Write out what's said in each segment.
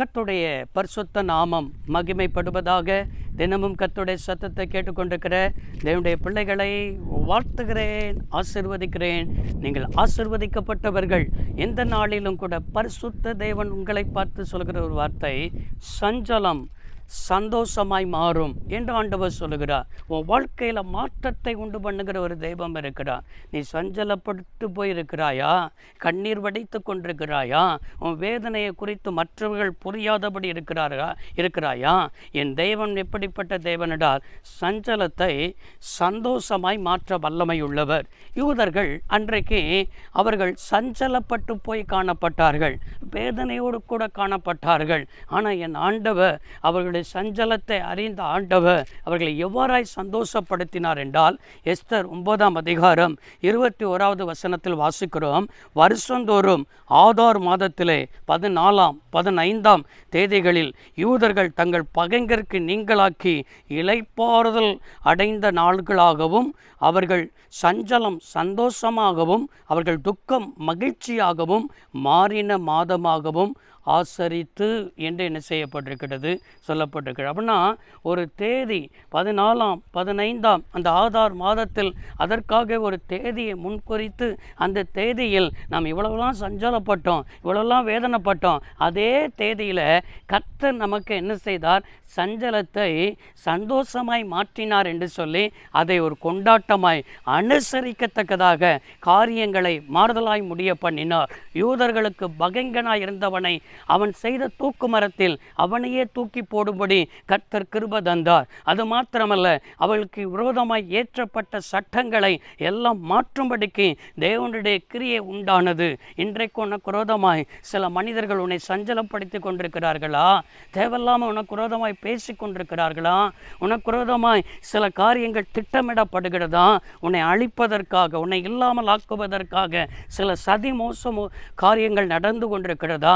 கத்துடைய பரிசுத்த நாமம் மகிமைப்படுவதாக தினமும் கத்துடைய சத்தத்தை கேட்டுக்கொண்டிருக்கிற தேவனுடைய பிள்ளைகளை வாழ்த்துகிறேன் ஆசிர்வதிக்கிறேன். நீங்கள் ஆசிர்வதிக்கப்பட்டவர்கள். எந்த நாளிலும் கூட பரிசுத்த தேவன் உங்களை பார்த்து சொல்கிற ஒரு வார்த்தை சஞ்சலம். சந்தோஷமாய் மாறும் என்று ஆண்டவர் சொல்லுகிறார். உன் வாழ்க்கையில் மாற்றத்தை உண்டு பண்ணுகிற ஒரு தெய்வம் இருக்கிறார். நீ சஞ்சலப்பட்டு போயிருக்கிறாயா? கண்ணீர் வடித்து கொண்டிருக்கிறாயா? உன் வேதனையை குறித்து மற்றவர்கள் புரியாதபடி இருக்கிறாரா இருக்கிறாயா? என் தெய்வம் எப்படிப்பட்ட தேவனிடால் சஞ்சலத்தை சந்தோஷமாய் மாற்ற வல்லமை உள்ளவர் யூதர்கள் அன்றைக்கு அவர்கள் சஞ்சலப்பட்டு போய் காணப்பட்டார்கள். வேதனையோடு கூட காணப்பட்டார்கள். ஆனால் என் ஆண்டவர் அவர்களுடைய சஞ்சலத்தை அறிந்த ஆண்டவர் அவர்களை எவ்வாறாய் சந்தோஷப்படுத்தினார் என்றால் எஸ்தர் ஒன்பதாம் அதிகாரம் இருபத்தி ஓராவது வசனத்தில் வாசிக்கிறோம். வருஷந்தோறும் ஆதார் மாதத்திலே பதினாலாம் பதினைந்தாம் தேதிகளில் யூதர்கள் தங்கள் பகைஞருக்கு நீங்களாக்கி இளைப்பாறுதல் அடைந்த நாள்களாகவும் அவர்கள் சஞ்சலம் சந்தோஷமாகவும் அவர்கள் துக்கம் மகிழ்ச்சியாகவும் மாறின மாதமாகவும் ஆசரித்து என்று என்ன செய்யப்பட்டிருக்கிறது சொல்லப்பட்டிருக்கிறது. அப்படின்னா ஒரு தேதி பதினாலாம் பதினைந்தாம் அந்த ஆதார் மாதத்தில் அதற்காக ஒரு தேதியை முன்குறித்து அந்த தேதியில் நாம் இவ்வளவுலாம் சஞ்சலப்பட்டோம் இவ்வளவுலாம் வேதனைப்பட்டோம். அதே தேதியில் கர்த்தர் நமக்கு என்ன செய்தார்? சஞ்சலத்தை சந்தோஷமாய் மாற்றினார் என்று சொல்லி அதை ஒரு கொண்டாட்டமாய் அனுசரிக்கத்தக்கதாக காரியங்களை மாறுதலாய் முடிய பண்ணினார். யூதர்களுக்கு பகைங்கனாய் இருந்தவனை அவன் செய்த தூக்கு மரத்தில் அவனையே தூக்கி போடும்படி கர்த்தர் கிருப தந்தார். அது மாத்திரமல்ல அவளுக்கு விரோதமாய் ஏற்றப்பட்ட சட்டங்களை எல்லாம் மாற்றும்படிக்கு தேவனுடைய கிரியை உண்டானது. இன்றைக்கு உனக்கு விரோதமாய் சில மனிதர்கள் உன்னை சஞ்சலப்படுத்தி கொண்டிருக்கிறார்களா? தேவையில்லாமல் உனக்கு விரோதமாய் பேசி கொண்டிருக்கிறார்களா? உனக்கு விரோதமாய் சில காரியங்கள் திட்டமிடப்படுகிறதா? உன்னை அழிப்பதற்காக உன்னை இல்லாமல் ஆக்குவதற்காக சில சதி மோசமோ காரியங்கள் நடந்து கொண்டிருக்கிறதா?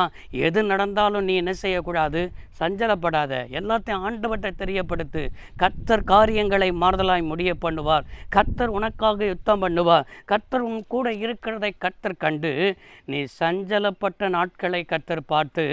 எது நடந்தாலும் நீ என்ன செய்யக்கூடாது? சஞ்சலப்படாத. எல்லாத்தையும் ஆண்டவற்றை தெரியப்படுத்து. கர்த்தர் காரியங்களை மாறுதலாய் முடிய பண்ணுவார். கர்த்தர் உனக்காக யுத்தம் பண்ணுவார். கர்த்தர் உன் கூட இருக்கிறதை கர்த்தர் கண்டு நீ சஞ்சலப்பட்ட நாட்களை கர்த்தர் பார்த்து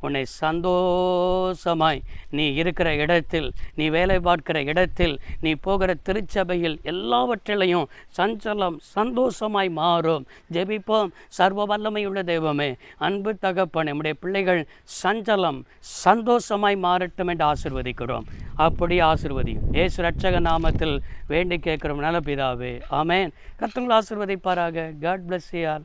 உன்னை சந்தோஷமாய் நீ இருக்கிற இடத்தில் நீ வேலை பார்க்கிற இடத்தில் நீ போகிற திருச்சபையில் எல்லாவற்றிலையும் சஞ்சலம் சந்தோஷமாய் மாறும். ஜெபிப்போம். சர்வ வல்லமையுள்ள தெய்வமே அன்பு தகப்பன் நம்முடைய பிள்ளைகள் சஞ்சலம் சந்தோஷமாய் மாறட்டும் என்று ஆசிர்வதிக்கிறோம். அப்படி ஆசிர்வதியும். ஏசு ரட்சக நாமத்தில் வேண்டி கேட்கிறோம். நல்ல பிதாவே. ஆமேன். கர்த்தங்களை ஆசிர்வதிப்பாராக. காட் பிளஸ் யார்